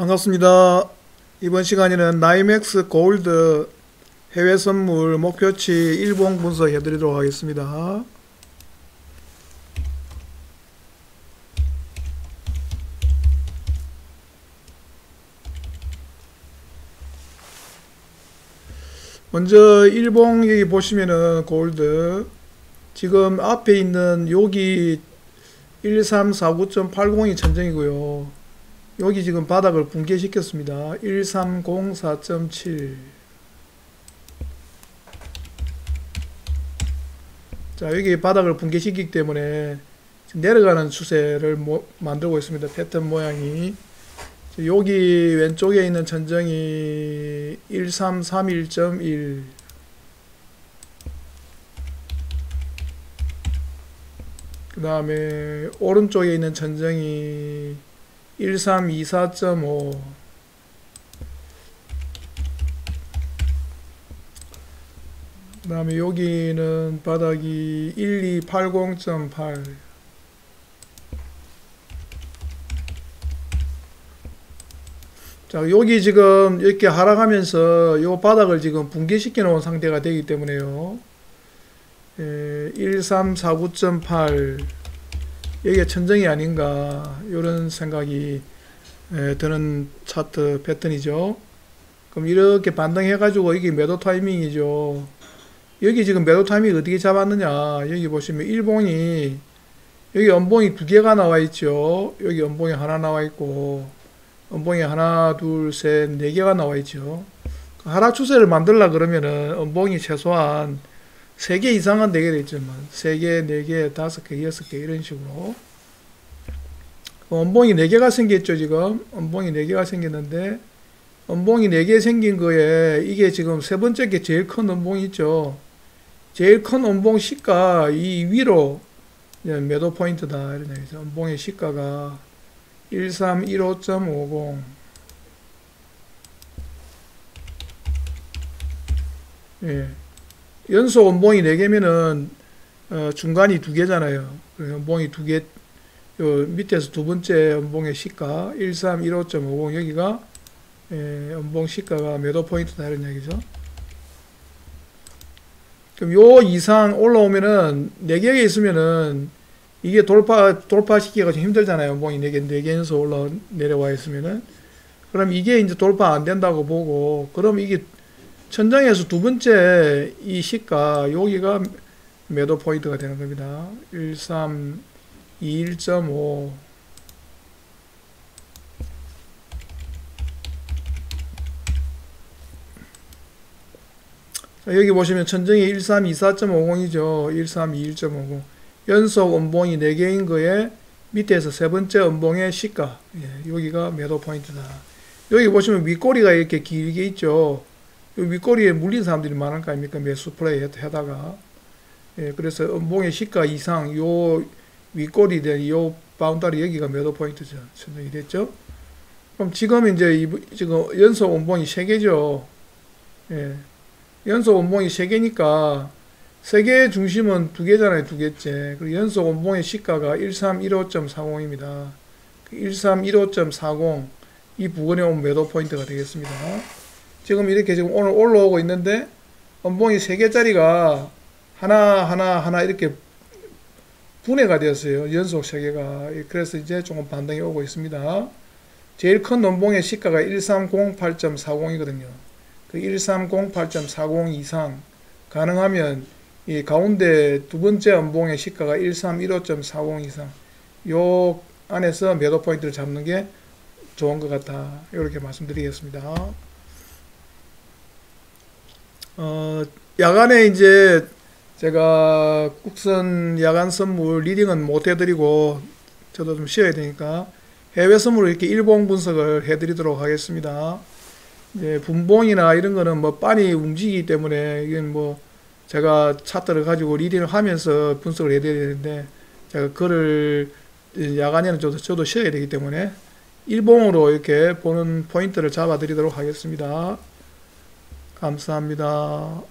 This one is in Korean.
반갑습니다. 이번 시간에는 나이맥스 골드 해외 선물 목표치 일봉 분석 해 드리도록 하겠습니다. 먼저 일봉 여기 보시면은 골드 지금 앞에 있는 여기 1349.80이 천정이고요. 여기 지금 바닥을 붕괴시켰습니다. 1304.7 자, 여기 바닥을 붕괴시키기 때문에 내려가는 추세를 모, 만들고 있습니다. 패턴 모양이. 여기 왼쪽에 있는 천정이 1331.1 그 다음에 오른쪽에 있는 천정이 1324.5 그 다음에 여기는 바닥이 1280.8 자, 여기 지금 이렇게 하락하면서 요 바닥을 지금 붕괴시켜 놓은 상태가 되기 때문에요. 예, 1349.8 여기가 천정이 아닌가 이런 생각이 예, 드는 차트 패턴이죠. 그럼 이렇게 반등해 가지고 이게 매도 타이밍이죠. 여기 지금 매도 타이밍 어떻게 잡았느냐 여기 보시면 일봉이 여기 연봉이 두 개가 나와 있죠. 여기 연봉이 하나 나와 있고 연봉이 하나 둘셋네 개가 나와 있죠. 하락 추세를 만들라 그러면은 연봉이 최소한 3개 이상은 되게 되겠지만 3개, 4개, 5개, 6개 이런 식으로. 원봉이 4개가 생겼죠 지금. 원봉이 4개가 생겼는데 원봉이 4개 생긴 거에 이게 지금 세 번째 게 제일 큰 원봉이 있죠. 제일 큰 원봉 시가 이 위로 매도 포인트다. 이런 얘기죠. 원봉의 시가가 1315.50 예. 연속 원봉이 4개면은 어, 중간이 2개잖아요. 원봉이 2개 요 밑에서 두 번째 원봉의 시가 1315.50 여기가 예, 원봉 시가가 매도 포인트다 이런 얘기죠. 그럼 요 이상 올라오면은 4개가 있으면은 이게 돌파 돌파시키기가 좀 힘들잖아요. 원봉이 4개 4개 연속 올라 내려와 있으면은 그럼 이게 이제 돌파 안 된다고 보고 그럼 이게 천장에서 두 번째 이 시가 여기가 매도 포인트가 되는 겁니다. 1321.5 여기 보시면 천정이 1324.50이죠. 1321.50 연속 원봉이 4개인 거에 밑에서 세 번째 원봉의 시가 예, 여기가 매도 포인트다. 여기 보시면 윗꼬리가 이렇게 길게 있죠. 윗꼬리에 물린 사람들이 많을 거 아닙니까? 매수 플레이 하다가. 예, 그래서 음봉의 시가 이상, 요 윗꼬리 된요 바운다리 여기가 매도 포인트죠. 선정이 됐죠? 그럼 지금 이제 이, 지금 연속 음봉이 3개죠. 예. 연속 음봉이 3개니까 3개의 중심은 2개잖아요. 2개째. 그리고 연속 음봉의 시가가 1315.40입니다. 1315.40. 이 부근에 오면 매도 포인트가 되겠습니다. 지금 이렇게 지금 오늘 올라오고 있는데 원봉이 3개짜리가 하나 하나 하나 이렇게 분해가 되었어요. 연속 3개가. 그래서 이제 조금 반등이 오고 있습니다. 제일 큰 원봉의 시가가 1308.40이거든요. 그 1308.40 이상 가능하면 이 가운데 두 번째 원봉의 시가가 1315.40 이상 요 안에서 매도 포인트를 잡는 게 좋은 것 같다. 이렇게 말씀드리겠습니다. 어, 야간에 이제 제가 국선 야간 선물 리딩은 못 해드리고 저도 좀 쉬어야 되니까 해외 선물 이렇게 일봉 분석을 해드리도록 하겠습니다. 이제 분봉이나 이런 거는 뭐 빤히 움직이기 때문에 이건 뭐 제가 차트를 가지고 리딩을 하면서 분석을 해야 되는데 제가 그를 야간에는 저도, 저도 쉬어야 되기 때문에 일봉으로 이렇게 보는 포인트를 잡아 드리도록 하겠습니다. 감사합니다.